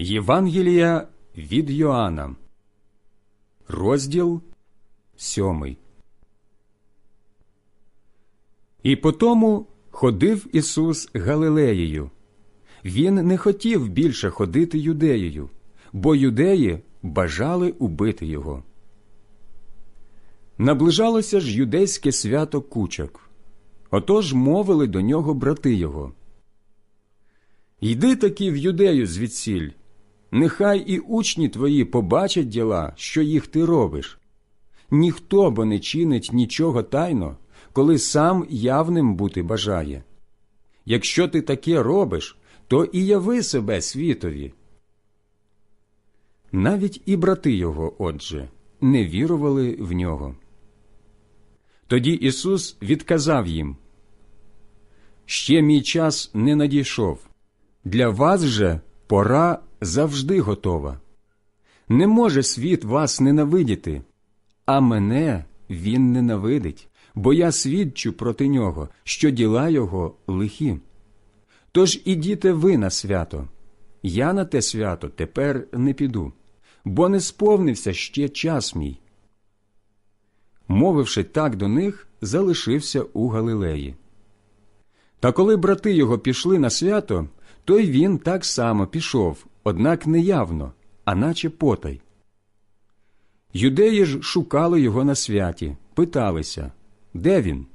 Євангелія від Йоанна, розділ сьомий. І потому ходив Ісус Галилеєю. Він не хотів більше ходити юдеєю, бо юдеї бажали убити його. Наближалося ж юдейське свято кучок. Отож мовили до нього брати його. Йди таки в юдею звідсіль, нехай і учні твої побачать діла, що їх ти робиш. Ніхто бо не чинить нічого тайно, коли сам явним бути бажає. Якщо ти таке робиш, то і яви себе світові. Навіть і брати його, отже, не вірували в нього. Тоді Ісус відказав їм Ще мій час не надійшов. Для вас же пора завжди готова. Не може світ вас ненавидіти, а мене він ненавидить, бо я свідчу проти нього, що діла його лихі. Тож ідіте ви на свято. Я на те свято тепер не піду, бо не сповнився ще час мій. Мовивши так до них, залишився у Галилеї. Та коли брати його пішли на свято, то й він так само пішов, однак не явно, а наче потай. Юдеї ж шукали його на святі, питалися, де він?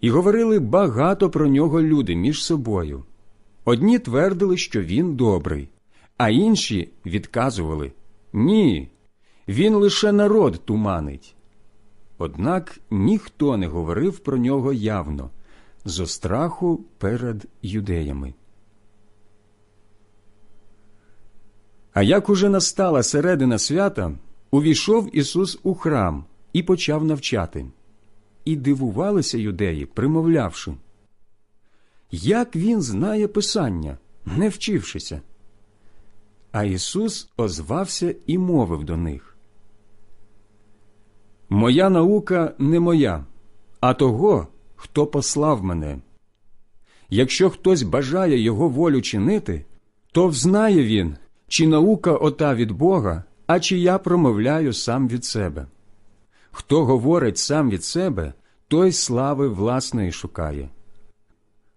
І говорили багато про нього люди між собою. Одні твердили, що він добрий, а інші відказували Ні, він лише народ туманить. Однак ніхто не говорив про нього явно, зо страху перед юдеями. А як уже настала середина свята, увійшов Ісус у храм і почав навчати. І дивувалися юдеї, примовлявши, як він знає Писання, не вчившися. А Ісус озвався і мовив до них. Моя наука не моя, а того, хто послав мене. Якщо хтось бажає його волю чинити, то взнає він, чи наука ота від Бога, а чи я промовляю сам від себе. Хто говорить сам від себе, той слави власної шукає.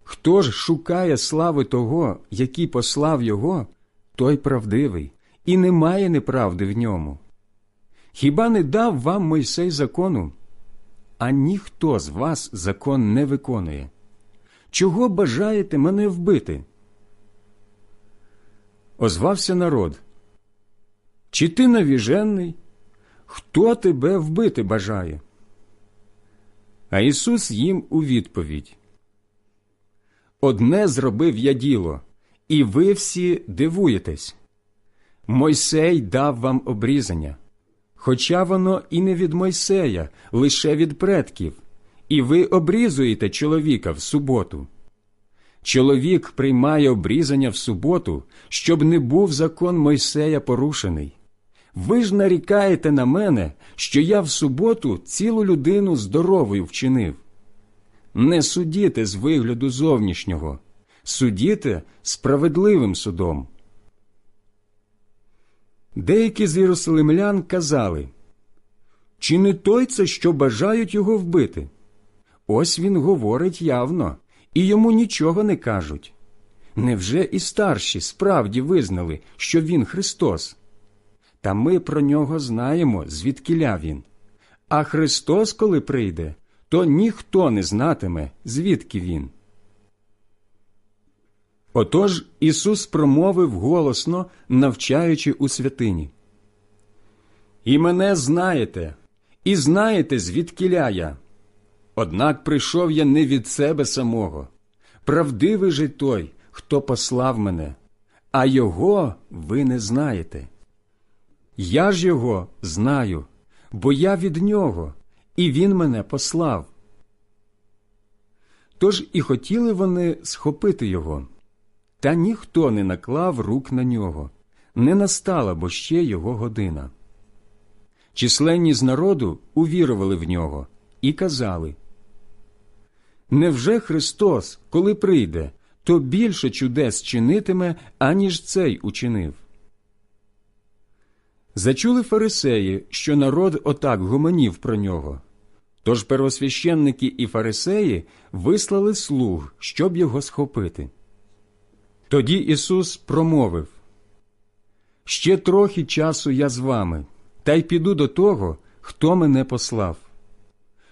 Хто ж шукає слави того, який послав його, той правдивий, і немає неправди в ньому. Хіба не дав вам Мойсей закону? А ніхто з вас закон не виконує. Чого бажаєте мене вбити? Озвався народ. Чи ти навіжений? Хто тебе вбити бажає? А Ісус їм у відповідь. Одне зробив я діло, і ви всі дивуєтесь. Мойсей дав вам обрізання, хоча воно і не від Мойсея, лише від предків, і ви обрізуєте чоловіка в суботу. Чоловік приймає обрізання в суботу, щоб не був закон Мойсея порушений. Ви ж нарікаєте на мене, що я в суботу цілу людину здоровою вчинив. Не судіте з вигляду зовнішнього, судіте справедливим судом. Деякі з єрусалимлян казали, чи не той це, що бажають його вбити? Ось він говорить явно, і йому нічого не кажуть. Невже і старші справді визнали, що він Христос? Та ми про нього знаємо, звідкиля він. А Христос, коли прийде, то ніхто не знатиме, звідки він. Отож Ісус промовив голосно, навчаючи у святині. І мене знаєте, і знаєте, звідкиля я. Однак прийшов я не від себе самого. Правдивий же той, хто послав мене, а його ви не знаєте. Я ж його знаю, бо я від нього, і він мене послав. Тож і хотіли вони схопити його, та ніхто не наклав рук на нього, не настала бо ще його година. Численні з народу увірували в нього і казали Невже Христос, коли прийде, то більше чудес чинитиме, аніж цей учинив. Зачули фарисеї, що народ отак гомонів про нього. Тож первосвященники і фарисеї вислали слуг, щоб його схопити. Тоді Ісус промовив Ще трохи часу я з вами, та й піду до того, хто мене послав.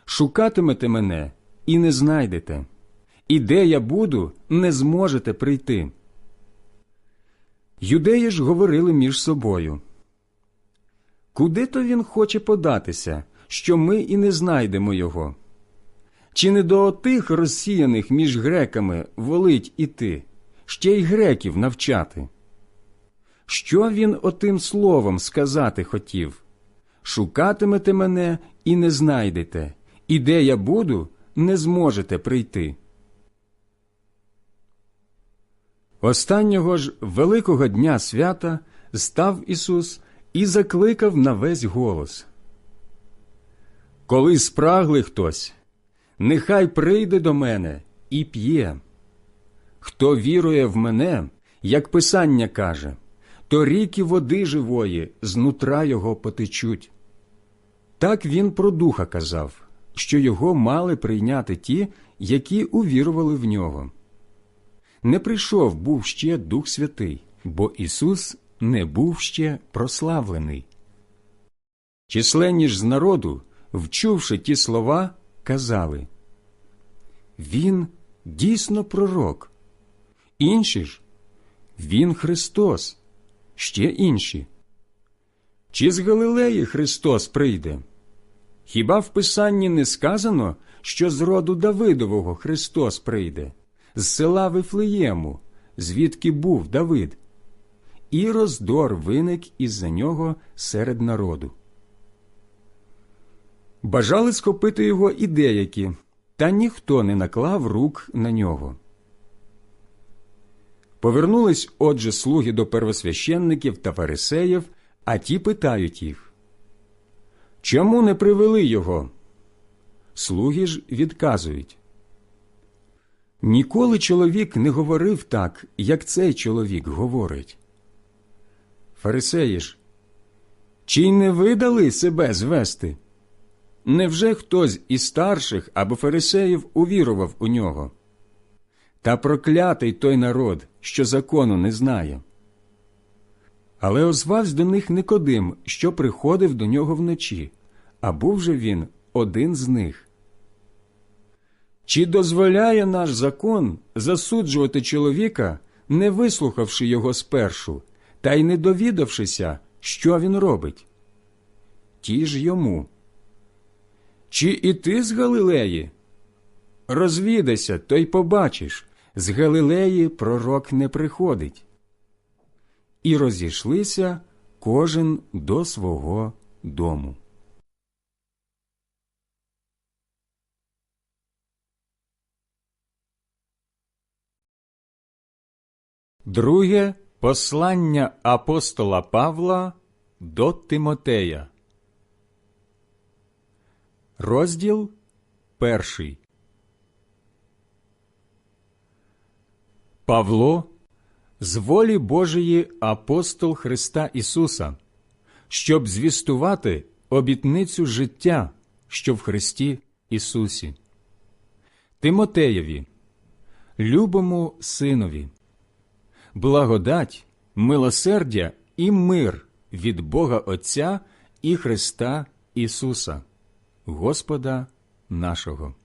Шукатимете мене і не знайдете, і де я буду, не зможете прийти. Юдеї ж говорили між собою. Куди то він хоче податися, що ми і не знайдемо його? Чи не до отих розсіяних між греками волить іти, ще й греків навчати? Що він отим словом сказати хотів? Шукатимете мене і не знайдете, і де я буду, не зможете прийти. Останнього ж великого дня свята став Ісус і закликав на весь голос. Коли спрагли хтось, нехай прийде до мене і п'є. Хто вірує в мене, як Писання каже, то ріки води живої знутра його потечуть. Так він про духа казав, що його мали прийняти ті, які увірували в нього. Не прийшов був ще Дух Святий, бо Ісус не був ще прославлений. Численні ж з народу, вчувши ті слова, казали Він дійсно пророк. Інші ж Він Христос, ще інші. Чи з Галилеї Христос прийде? Хіба в Писанні не сказано, що з роду Давидового Христос прийде, з села Вифлеєму, звідки був Давид? І роздор виник із-за нього серед народу. Бажали схопити його і деякі, та ніхто не наклав рук на нього. Повернулись отже слуги до первосвященників та фарисеїв, а ті питають їх Чому не привели його? Слуги ж відказують. Ніколи чоловік не говорив так, як цей чоловік говорить. Фарисеї ж, чи не видали себе звести? Невже хтось із старших або фарисеїв увірував у нього? Та проклятий той народ, що закону не знає. Але озвався до них Никодим, що приходив до нього вночі, а був же він один з них. Чи дозволяє наш закон засуджувати чоловіка, не вислухавши його спершу, та й не довідавшися, що він робить? Ті ж йому. Чи і ти з Галилеї? Розвідайся, то й побачиш, з Галилеї пророк не приходить. І розійшлися кожен до свого дому. Друге послання апостола Павла до Тимотея. Розділ перший. Павло з волі Божої апостол Христа Ісуса, щоб звістувати обітницю життя, що в Христі Ісусі. Тимотеєві, любому синові, благодать, милосердя і мир від Бога Отця і Христа Ісуса, Господа нашого.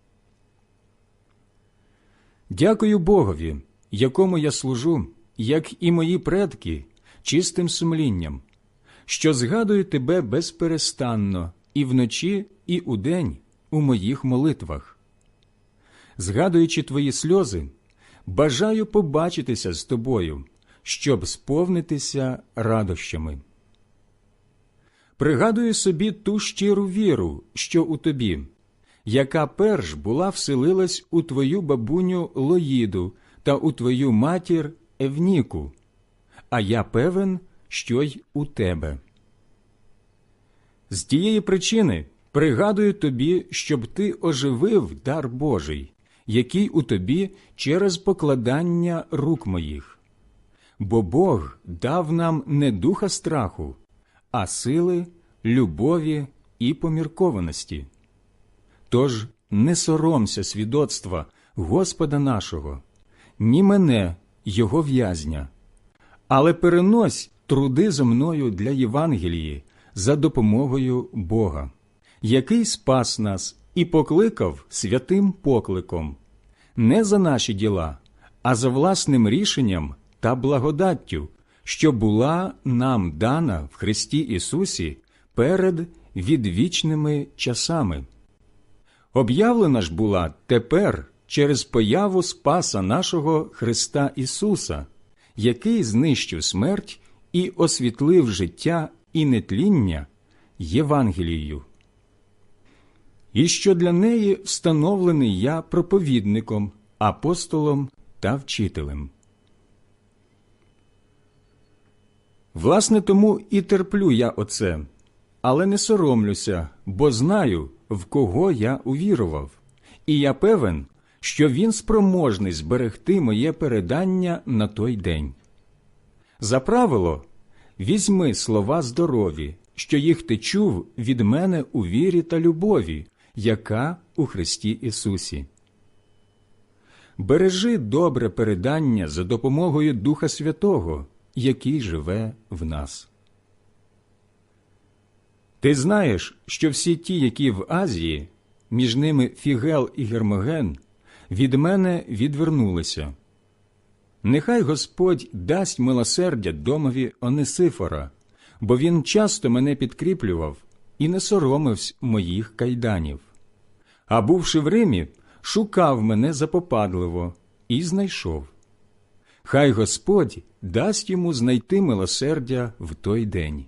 Дякую Богові, якому я служу, як і мої предки, чистим сумлінням, що згадую тебе безперестанно і вночі, і удень у моїх молитвах. Згадуючи твої сльози, бажаю побачитися з тобою, щоб сповнитися радощами. Пригадую собі ту щиру віру, що у тобі, яка перш була вселилась у твою бабуню Лоїду та у твою матір Евніку, а я певен, що й у тебе. З тієї причини пригадую тобі, щоб ти оживив дар Божий, який у тобі через покладання рук моїх. Бо Бог дав нам не духа страху, а сили, любові і поміркованості. Тож не соромся свідоцтва Господа нашого, ні мене, Його в'язня, але перенось труди зо мною для Євангелії за допомогою Бога, який спас нас і покликав святим покликом, не за наші діла, а за власним рішенням та благодаттю, що була нам дана в Христі Ісусі перед відвічними часами. Об'явлена ж була тепер через появу Спаса нашого Христа Ісуса, який знищив смерть і освітлив життя і нетління Євангелією. І що для неї встановлений я проповідником, апостолом та вчителем. Власне, тому і терплю я оце, але не соромлюся, бо знаю, в кого я увірував, і я певен, що він спроможний зберегти моє передання на той день. За правило, візьми слова здорові, що їх ти чув від мене у вірі та любові, яка у Христі Ісусі. Бережи добре передання за допомогою Духа Святого, який живе в нас. Ти знаєш, що всі ті, які в Азії, між ними Фігел і Гермоген, від мене відвернулися. Нехай Господь дасть милосердя домові Онисифора, бо він часто мене підкріплював і не соромився моїх кайданів. А бувши в Римі, шукав мене запопадливо і знайшов. Хай Господь дасть йому знайти милосердя в той день.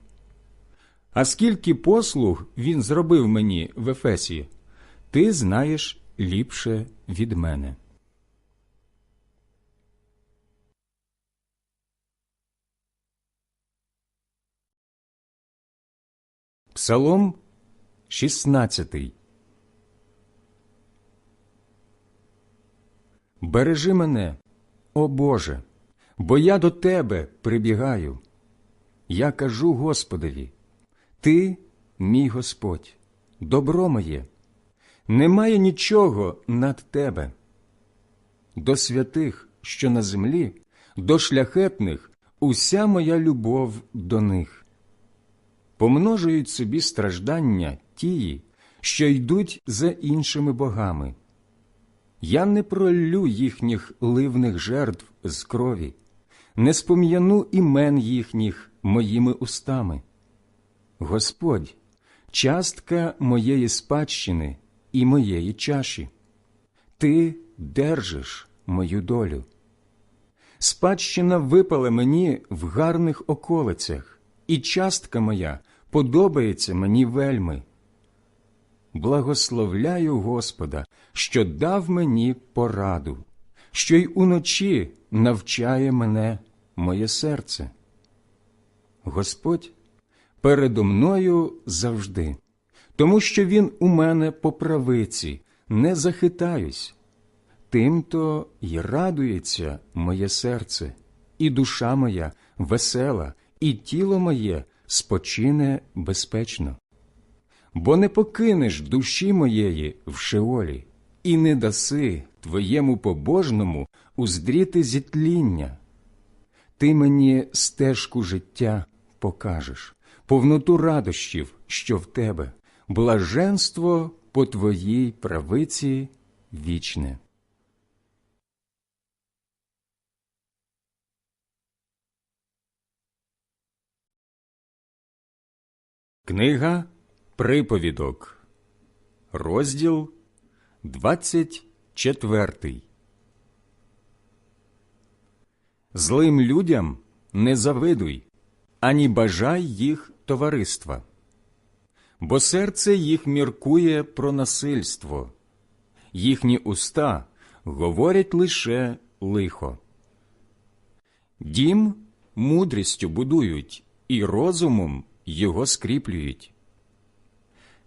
А скільки послуг він зробив мені в Ефесі, ти знаєш ліпше від мене. Псалом 16 Бережи мене, о Боже, бо я до Тебе прибігаю. Я кажу Господові, Ти, мій Господь, добро моє, немає нічого над Тебе. До святих, що на землі, до шляхетних уся моя любов до них. Помножують собі страждання тії, що йдуть за іншими богами. Я не проллю їхніх ливних жертв з крові, не спом'яну імен їхніх моїми устами. Господь, частка моєї спадщини і моєї чаші, Ти держиш мою долю. Спадщина випала мені в гарних околицях, і частка моя подобається мені вельми. Благословляю Господа, що дав мені пораду, що й уночі навчає мене моє серце. Господь передо мною завжди, тому що Він у мене по правиці, не захитаюсь. Тимто й радується моє серце, і душа моя весела, і тіло моє спочине безпечно. Бо не покинеш душі моєї в шеолі, і не даси твоєму побожному уздріти зітління. Ти мені стежку життя покажеш, повноту радощів, що в тебе, блаженство по твоїй правиці вічне. Книга Приповідок, розділ 24 Злим людям не завидуй, ані бажай їх товариства, бо серце їх міркує про насильство, їхні уста говорять лише лихо. Дім мудрістю будують і розумом його скріплюють.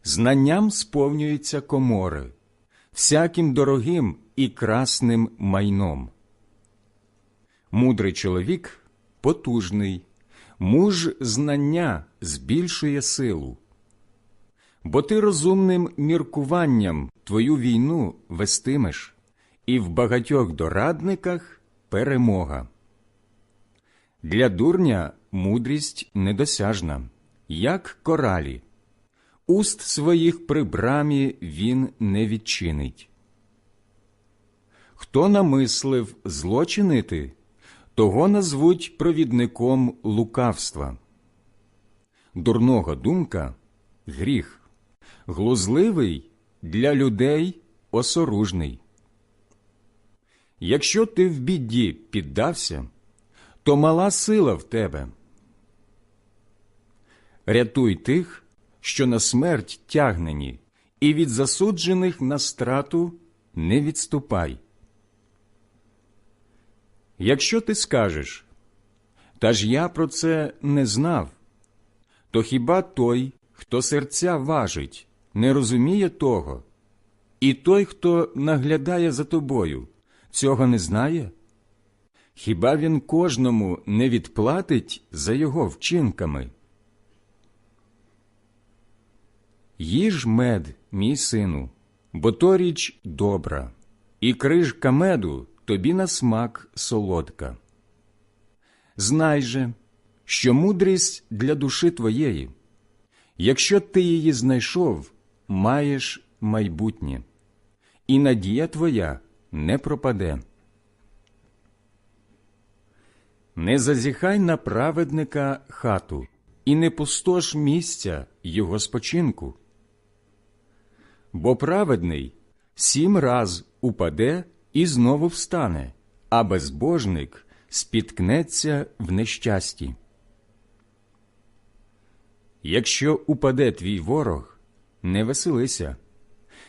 Знанням сповнюються комори, всяким дорогим і красним майном. Мудрий чоловік потужний, муж знання збільшує силу. Бо ти розумним міркуванням твою війну вестимеш, і в багатьох дорадниках перемога. Для дурня мудрість недосяжна, як коралі. Уст своїх при брамі він не відчинить. Хто намислив злочинити, того назвуть провідником лукавства. Дурного думка гріх, глузливий для людей осоружний. Якщо ти в біді піддався, то мала сила в тебе. Рятуй тих, що на смерть тягнені, і від засуджених на страту не відступай. Якщо ти скажеш, та ж я про це не знав, то хіба той, хто серця важить, не розуміє того, і той, хто наглядає за тобою, цього не знає? Хіба він кожному не відплатить за його вчинками? Їж мед, мій сину, бо то річ добра, і крижка меду тобі на смак солодка. Знай же, що мудрість для душі твоєї, якщо ти її знайшов, маєш майбутнє, і надія твоя не пропаде. Не зазіхай на праведника хату, і не пустош місця його спочинку. Бо праведний сім раз упаде і знову встане, а безбожник спіткнеться в нещасті. Якщо упаде твій ворог, не веселися,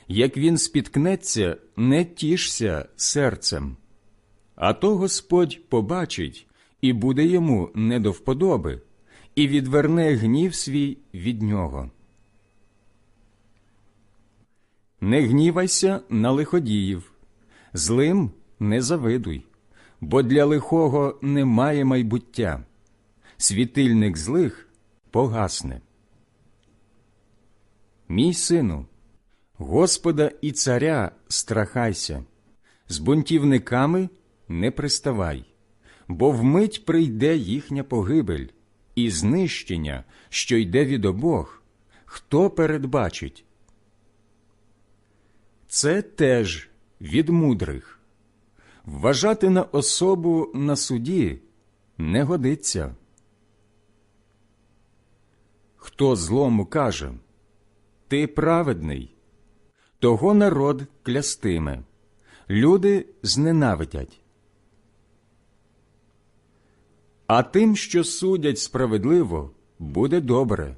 як він спіткнеться, не тішся серцем, а то Господь побачить і буде йому не до вподоби, і відверне гнів свій від нього. Не гнівайся на лиходіїв, злим не завидуй, бо для лихого немає майбуття, світильник злих погасне. Мій сину, Господа і царя страхайся, з бунтівниками не приставай, бо вмить прийде їхня погибель і знищення, що йде від обох, хто передбачить. Це теж від мудрих. Вважати на особу на суді не годиться. Хто злому каже Ти праведний, того народ клястиме, люди зненавидять. А тим, що судять справедливо, буде добре,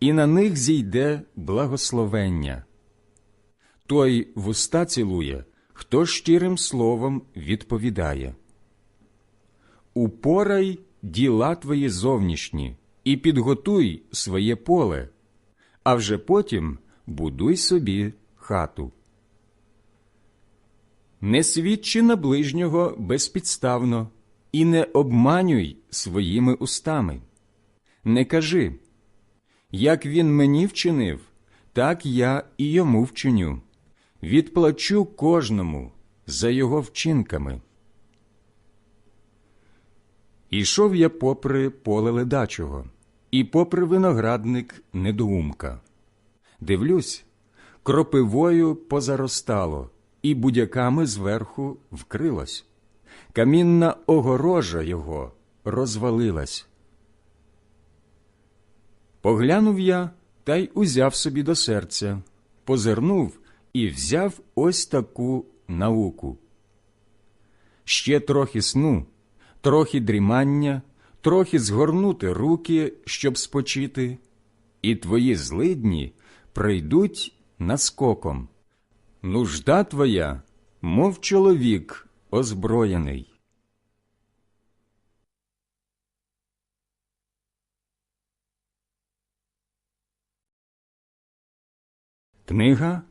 і на них зійде благословення. Той вуста цілує, хто щирим словом відповідає. Упорай діла твої зовнішні і підготуй своє поле, а вже потім будуй собі хату. Не свідчи на ближнього безпідставно і не обманюй своїми устами. Не кажи, як він мені вчинив, так я і йому вчиню відплачу кожному за його вчинками. Ішов я попри поле ледачого, і попри виноградник недоумка. Дивлюсь, кропивою позаростало, і будяками зверху вкрилось. Камінна огорожа його розвалилась. Поглянув я та й узяв собі до серця, позирнув і взяв ось таку науку. Ще трохи сну, трохи дрімання, трохи згорнути руки, щоб спочити, і твої злидні прийдуть наскоком. Нужда твоя, мов чоловік озброєний. Книга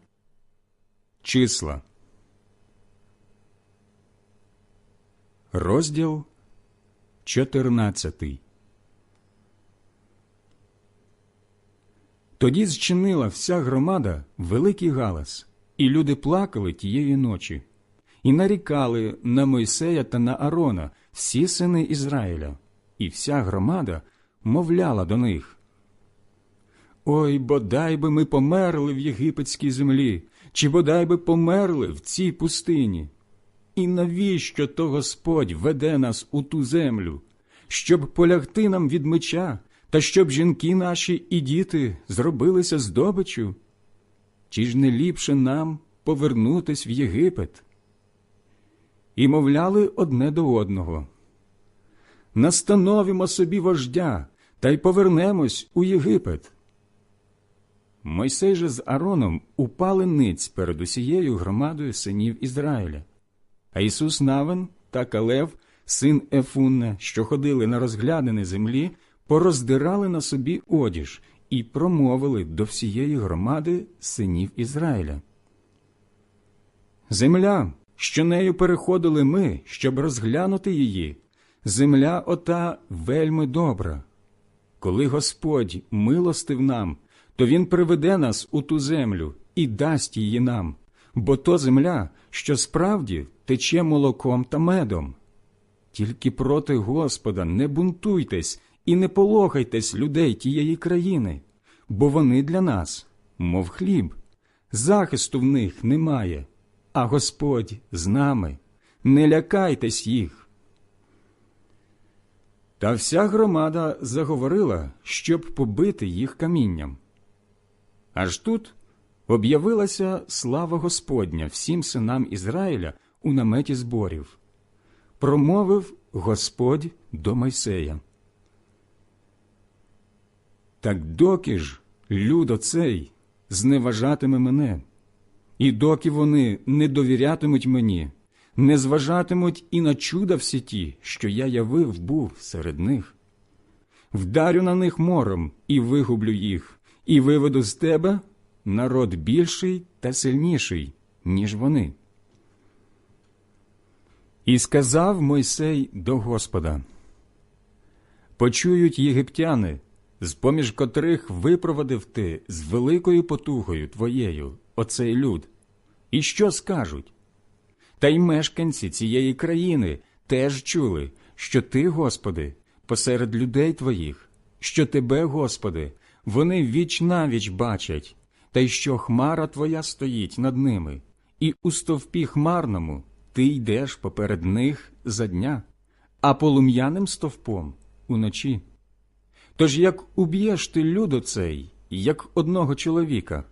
Числа, Розділ 14 Тоді зчинила вся громада великий галас, і люди плакали тієї ночі, і нарікали на Мойсея та на Арона всі сини Ізраїля, і вся громада мовляла до них. Ой, бодай би ми померли в єгипетській землі, чи бодай би померли в цій пустині. І навіщо то Господь веде нас у ту землю, щоб полягти нам від меча, та щоб жінки наші і діти зробилися здобичу? Чи ж не ліпше нам повернутись в Єгипет? І мовляли одне до одного. Настановимо собі вождя та й повернемось у Єгипет. Мойсей же з Ароном упали ниць перед усією громадою синів Ізраїля. А Ісус Навин та Калев, син Ефунна, що ходили на розглядини землі, пороздирали на собі одіж і промовили до всієї громади синів Ізраїля. Земля, що нею переходили ми, щоб розглянути її, земля ота вельми добра. Коли Господь милостив нам, то Він приведе нас у ту землю і дасть її нам, бо то земля, що справді тече молоком та медом. Тільки проти Господа не бунтуйтесь і не полохайтесь людей тієї країни, бо вони для нас, мов хліб, захисту в них немає, а Господь з нами, не лякайтесь їх. Та вся громада заговорила, щоб побити їх камінням. Аж тут об'явилася слава Господня всім синам Ізраїля у наметі зборів. Промовив Господь до Мойсея. Так доки ж люд оцей зневажатиме мене, і доки вони не довірятимуть мені, не зважатимуть і на чуда всі ті, що я явив був серед них. Вдарю на них мором і вигублю їх, і виведу з тебе народ більший та сильніший, ніж вони. І сказав Мойсей до Господа Почують єгиптяни, з поміж котрих випровадив ти з великою потугою твоєю оцей люд. І що скажуть? Та й мешканці цієї країни теж чули, що ти, Господи, посеред людей твоїх, що тебе, Господи, вони віч навіч бачать, та й що хмара твоя стоїть над ними, і у стовпі хмарному ти йдеш поперед них за дня, а полум'яним стовпом уночі. Тож як уб'єш ти люд оцей, як одного чоловіка,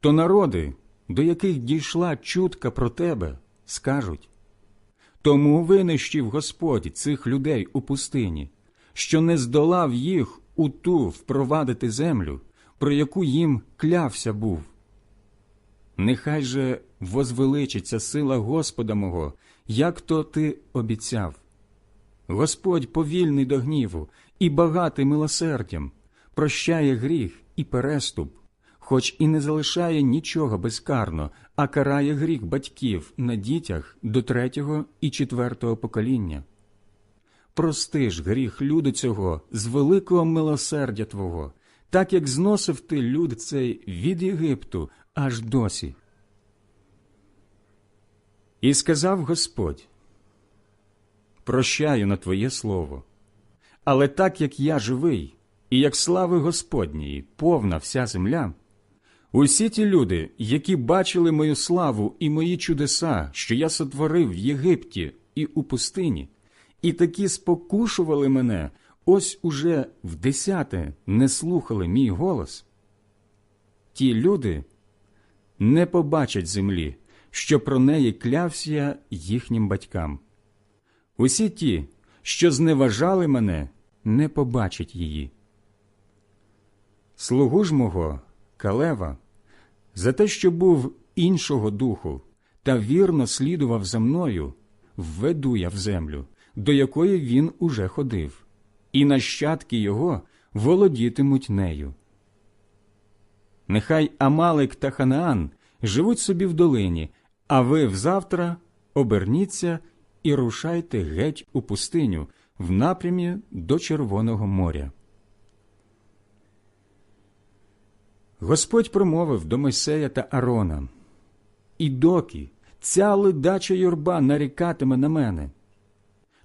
то народи, до яких дійшла чутка про тебе, скажуть тому винищив Господь цих людей у пустині, що не здолав їх у ту впровадити землю, про яку їм клявся був. Нехай же возвеличиться сила Господа мого, як то ти обіцяв. Господь повільний до гніву і багатий милосердям, прощає гріх і переступ, хоч і не залишає нічого безкарно, а карає гріх батьків на дітях до третього і четвертого покоління. Прости ж гріх люду цього з великого милосердя Твого, так як зносив ти люд цей від Єгипту аж досі. І сказав Господь Прощаю на Твоє слово, але так як я живий, і як слави Господньої повна вся земля, усі ті люди, які бачили мою славу і мої чудеса, що я сотворив в Єгипті і у пустині, і такі спокушували мене, ось уже в десяте не слухали мій голос. Ті люди не побачать землі, що про неї клявся їхнім батькам. Усі ті, що зневажали мене, не побачать її. Слугу ж мого, Калева, за те, що був іншого духу та вірно слідував за мною, введу я в землю, до якої він уже ходив, і нащадки його володітимуть нею. Нехай Амалик та Ханаан живуть собі в долині, а ви взавтра оберніться і рушайте геть у пустиню в напрямі до Червоного моря. Господь промовив до Мойсея та Арона І доки ця ледача юрба нарікатиме на мене.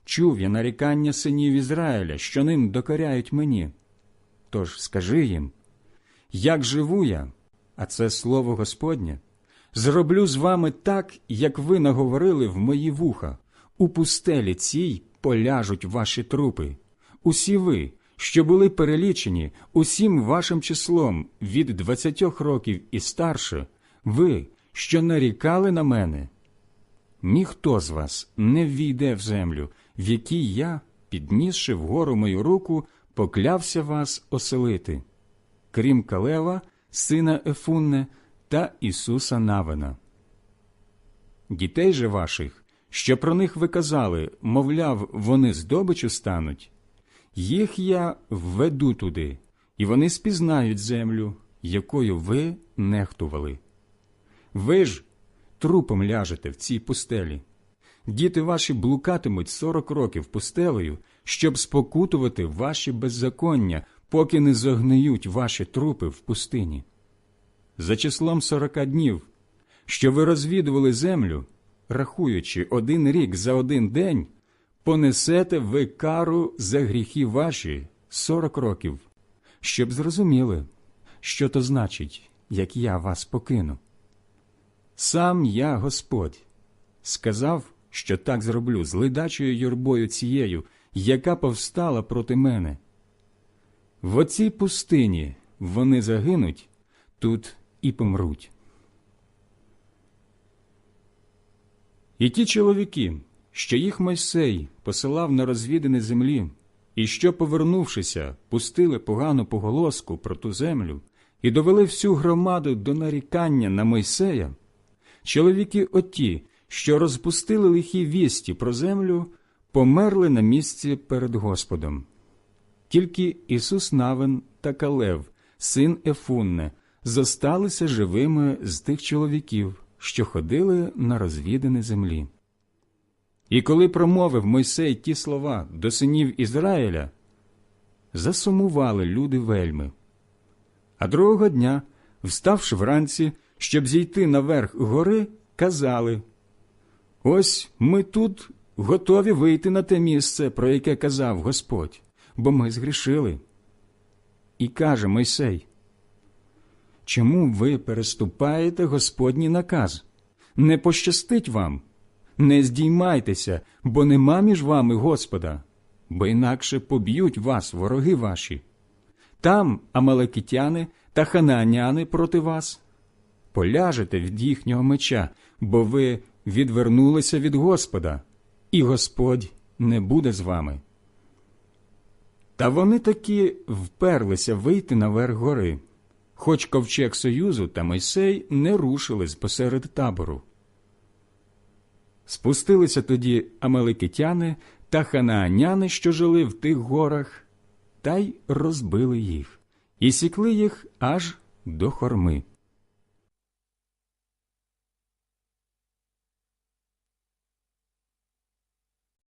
Чув я нарікання синів Ізраїля, що ним докоряють мені. Тож скажи їм, як живу я, а це слово Господнє, зроблю з вами так, як ви наговорили в мої вуха. У пустелі цій поляжуть ваші трупи. Усі ви, що були перелічені усім вашим числом від двадцятьох років і старше, ви, що нарікали на мене, ніхто з вас не ввійде в землю, в якій я, піднісши вгору мою руку, поклявся вас оселити, крім Калева, сина Ефунне та Ісуса Навина. Дітей же ваших, що про них ви казали, мовляв, вони здобичу стануть, їх я введу туди, і вони спізнають землю, якою ви нехтували. Ви ж трупом ляжете в цій пустелі. Діти ваші блукатимуть сорок років пустелею, щоб спокутувати ваші беззаконня, поки не зогниють ваші трупи в пустині. За числом сорока днів, що ви розвідували землю, рахуючи один рік за один день, понесете ви кару за гріхи ваші сорок років, щоб зрозуміли, що то значить, як я вас покину. Сам я Господь сказав, що так зроблю з ледачою юрбою цією, яка повстала проти мене. В оцій пустині вони загинуть, тут і помруть. І ті чоловіки, що їх Мойсей посилав на розвідини землі, і що, повернувшися, пустили погану поголоску про ту землю і довели всю громаду до нарікання на Мойсея, чоловіки оті, що розпустили лихі вісті про землю, померли на місці перед Господом. Тільки Ісус Навин та Калев, син Ефунне, зосталися живими з тих чоловіків, що ходили на розвідини землі. І коли промовив Мойсей ті слова до синів Ізраїля, засумували люди вельми. А другого дня, вставши вранці, щоб зійти наверх гори, казали Ось ми тут готові вийти на те місце, про яке казав Господь, бо ми згрішили. І каже Мойсей, Чому ви переступаєте Господній наказ? Не пощастить вам, не здіймайтеся, бо нема між вами Господа, бо інакше поб'ють вас вороги ваші. Там амалекитяни та ханааняни проти вас. Поляжете від їхнього меча, бо ви відвернулися від Господа, і Господь не буде з вами. Та вони таки вперлися вийти наверх гори, хоч ковчег Союзу та Мойсей не рушились посеред табору. Спустилися тоді амаликитяни та ханааняни, що жили в тих горах, та й розбили їх, і сікли їх аж до хорми.